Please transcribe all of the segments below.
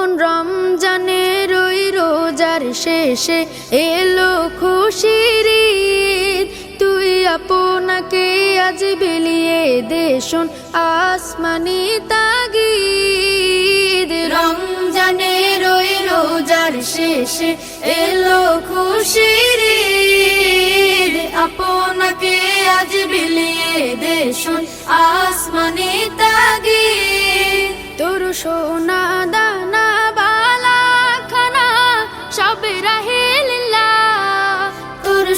ওমন রমজানের ওই রোজার শেষে এলো খুশির। তুই আপনাকে আজ বিলিয়ে দেশন আসমানি তাগিদ রমজানের ওই রোজার শেষে এলো খুশির। আপনাকে আজ বিলিয়ে দেশন আসমানি তাগিদ তোর সোনা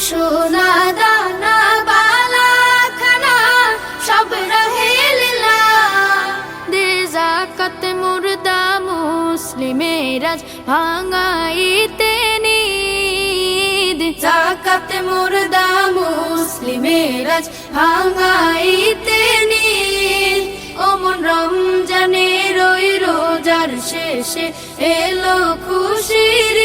সোনা দানা, বালা খানা, সব জাকাত মুর্দা মুসলিমেরাজ ভাঙাইতে নিদ। জাকাত মুর্দা মুসলিমেরাজ ভাঙাইতে নিদ। ওমন রোজার শেষে এলো খুশির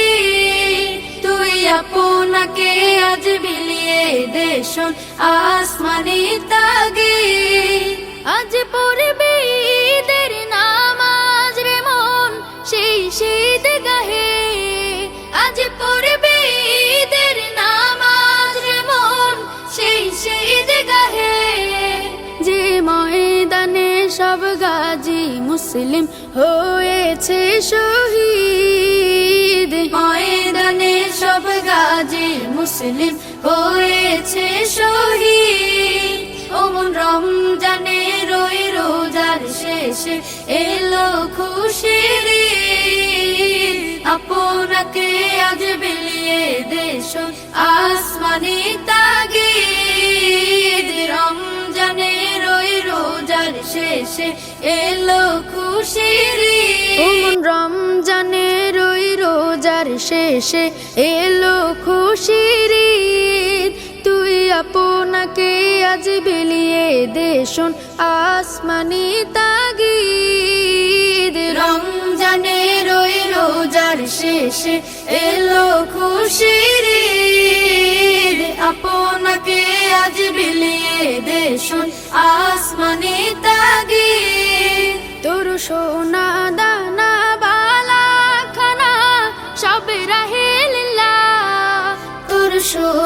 দেশন আসমানি তাগে। আজ পড়বে ঈদের নামাজ রে মন সেই শীত গাহে আজ পড়বে ঈদের নামাজ রে মন সেই শীত গাহে যে ময়দানে সব গাজী মুসলিম হয়েছে শহীদ। ময়দানে সব গাজী মুসলিম হয়েছে শহীদ। ওমন রমজানে রই রোজার শেষে এলো খুশির। আপনাকে আজ বিলিয়ে দেশ আসমানি তাগিদ। রমজানের ওই রোজার শেষে এলো খুশির ওমন রমজানের ওই রোজার শেষে এলো খুশির আপনাকে আজ বিলিয়ে দেশন আসমানি তাগিদ। রমজানে রই রোজার শেষে এলো খুশির আপনাকে আজ বিলিয়ে দেশন আসমানি তাগিদ। তোর সোনা দানা বালা খানা সব রাহিল্লা তোর সোনা